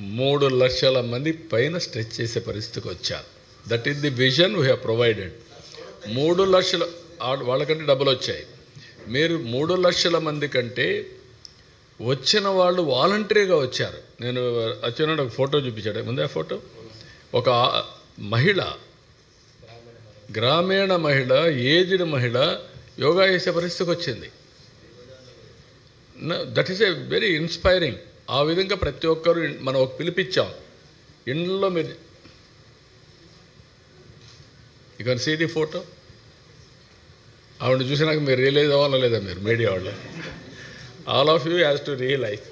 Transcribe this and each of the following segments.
మూడు లక్షల మంది పైన స్ట్రెచ్ చేసే పరిస్థితికి వచ్చారు. That is the vision we have provided మూడు లక్షల వాళ్ళకంటే డబ్బులు వచ్చాయి. మీరు మూడు లక్షల మంది కంటే వచ్చిన వాళ్ళు వాలంటరీగా వచ్చారు. నేను వచ్చిన ఒక ఫోటో చూపించాడు. ముందే ఆ ఫోటో? ఒక మహిళ గ్రామీణ మహిళ ఏజ్డ్ మహిళ యోగా చేసే పరిస్థితికి వచ్చింది. That is a very inspiring ఆ విధంగా ప్రతి ఒక్కరు మనం ఒక పిలిపించాం. ఇండ్లలో మీరు you can see the photo ఆవిడ చూసినాక మీరు రియలైజ్ అవ్వాలా లేదా మీరు మీడియా వాళ్ళు. All of you has to realise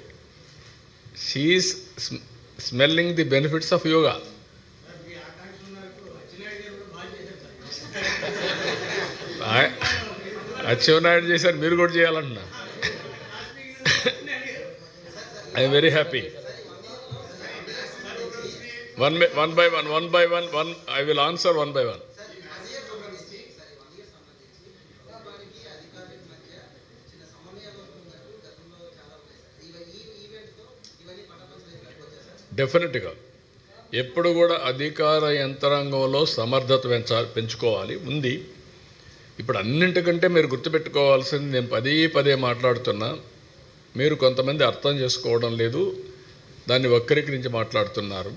she is smelling the benefits of yoga Atchannaidu చేశారు మీరు కూడా చేయాలంటున్నా. I'm very happy. One by one by one one by one one I will answer one by one డెఫినెట్గా ఎప్పుడు కూడా అధికార యంత్రాంగంలో సమర్థత పెంచాలి పెంచుకోవాలి ఉంది. ఇప్పుడు అన్నింటికంటే మీరు గుర్తుపెట్టుకోవాల్సింది నేను పదే పదే మాట్లాడుతున్నా. మీరు కొంతమంది అర్థం చేసుకోవడం లేదు. దాన్ని వక్రీకరించి మాట్లాడుతున్నారు.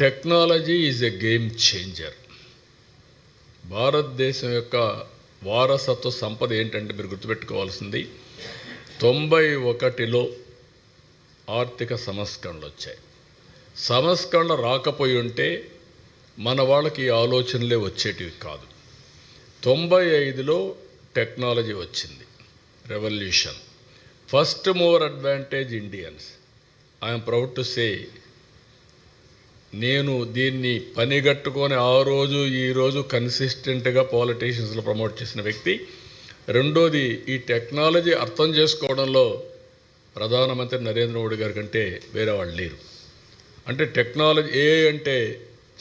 Technology is a game changer. భారతదేశం యొక్క వారసత్వ సంపద ఏంటంటే మీరు గుర్తుపెట్టుకోవాల్సింది. తొంభై ఒకటిలో ఆర్థిక సంస్కరణలు వచ్చాయి. సంస్కరణ రాకపోయి ఉంటే మన వాళ్ళకి ఈ ఆలోచనలే వచ్చేటివి కాదు. తొంభై ఐదులో టెక్నాలజీ వచ్చింది. Revolution. First more advantage Indians. I'm proud to say నేను దీన్ని పనిగట్టుకొని ఆ రోజు ఈరోజు కన్సిస్టెంట్గా పాలిటీషియన్స్లో ప్రమోట్ చేసిన వ్యక్తి. రెండోది ఈ టెక్నాలజీ అర్థం చేసుకోవడంలో ప్రధానమంత్రి నరేంద్ర మోడీ గారి కంటే వేరే వాళ్ళు లేరు. అంటే టెక్నాలజీ ఏ అంటే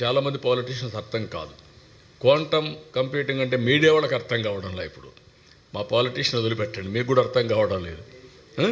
చాలామంది పాలిటీషియన్స్ అర్థం కాదు. క్వాంటమ్ కంప్యూటింగ్ అంటే మీడియా వాళ్ళకి అర్థం కావడంలా ఇప్పుడు. మా పాలిటీషియన్ వదిలిపెట్టండి మీకు కూడా అర్థం కావడం లేదు. ఆ?